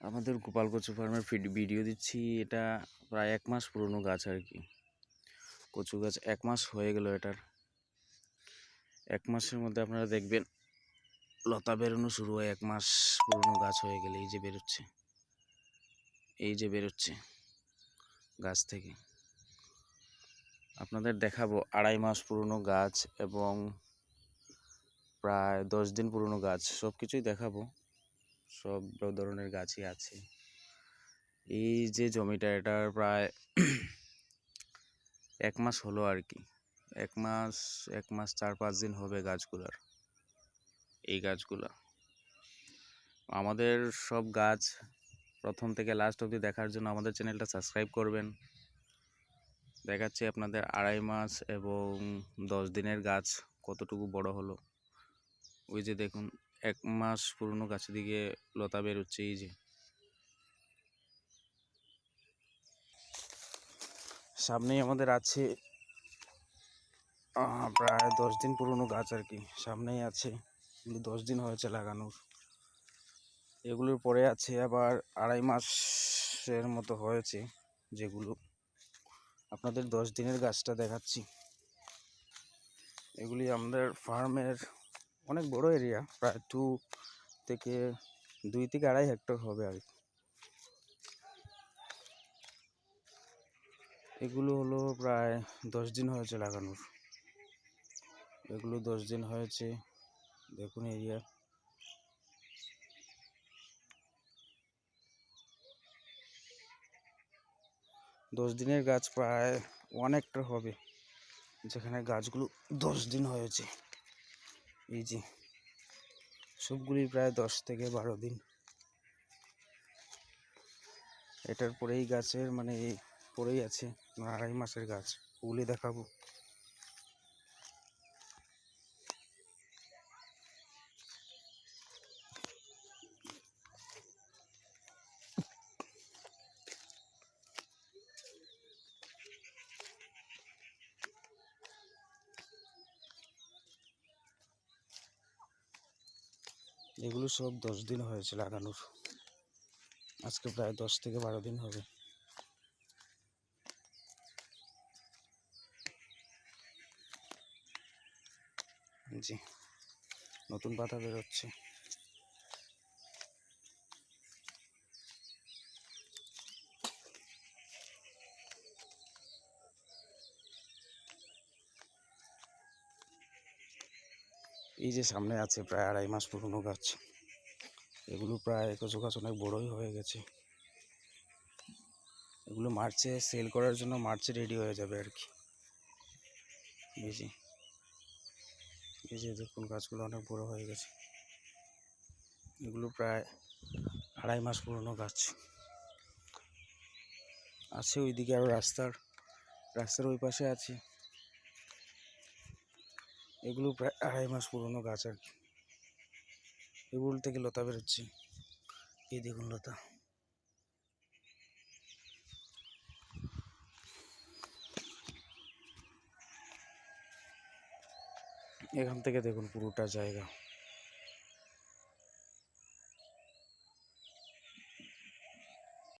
আমাদের গোপাল কচু ফার্মের ফিড- ভিডিও দিচ্ছি। এটা প্রায় এক মাস পুরনো গাছ আর কি। কচু গাছ এক মাস হয়ে গেল এটার। এক মাসের মধ্যে আপনারা দেখবেন লতা বেরোনো শুরু হয়, এক মাস পুরনো গাছ হয়ে গেলে এই যে বেরোচ্ছে। এই যে বেরোচ্ছে গাছ থেকে। আপনাদের দেখাবো আড়াই মাস পুরনো গাছ এবং প্রায় দশ দিন পুরনো গাছ সব কিছুই দেখাবো। সব ধরনের গাছই আছে। এই যে জমিটা এটার প্রায় এক মাস হলো আর কি। এক মাস এক মাস চার পাঁচ দিন হবে গাছগুলার, এই গাছগুলা। আমাদের সব গাছ প্রথম থেকে লাস্ট অবধি দেখার জন্য আমাদের চ্যানেলটা সাবস্ক্রাইব করবেন। দেখাচ্ছি আপনাদের আড়াই মাস এবং দশ দিনের গাছ কতটুকু বড় হলো। ওই যে দেখুন এক মাস পুরনো গাছের দিকে লতা বেরোচ্ছে, এই যে। সামনেই আমাদের আছে প্রায় দশ দিন পুরনো গাছ আর কি। সামনেই আছে দশ দিন হয়েছে লাগানোর। এগুলোর পরে আছে আবার আড়াই মাসের মতো হয়েছে যেগুলো। আপনাদের দশ দিনের গাছটা দেখাচ্ছি। এগুলি আমাদের ফার্মের অনেক বড় এরিয়া প্রায় টু থেকে দুই থেকে আড়াই হেক্টর হবে আর এগুলো হলো প্রায় দশ দিন হয়েছে লাগানোর। এগুলো দশ দিন হয়েছে, দেখুন এরিয়া দশ দিনের গাছ প্রায় অনেকটা হবে, যেখানে গাছগুলো দশ দিন হয়েছে। এই যে সবগুলি প্রায় দশ থেকে বারো দিন। এটার পরেই গাছের মানে পরেই আছে, আড়াই মাসের গাছ। ওগুলি দেখাবো। এগুলো সব দশ দিন হয়েছে লাগানোর আজকে প্রায় দশ থেকে বারো দিন হবে। জি, নতুন পাতা বেরোচ্ছে। এই যে সামনে আছে প্রায় আড়াই মাস পুরনো গাছ, এগুলো প্রায় কচু গাছ অনেক বড়ই হয়ে গেছে। এগুলো মার্চে সেল করার জন্য মার্চে রেডি হয়ে যাবে আর কি। এই যে দেখুন গাছগুলো অনেক বড় হয়ে গেছে। এগুলো প্রায় আড়াই মাস পুরনো গাছ। আছে ওইদিকে আরও রাস্তার রাস্তার ওই পাশে আছে। এগুলো প্রায় আড়াই মাস পুরনো গাছ আর কি। এগুলো থেকে লতা বেরোচ্ছে। এই দেখুন লতা। এখান থেকে দেখুন পুরোটা জায়গা।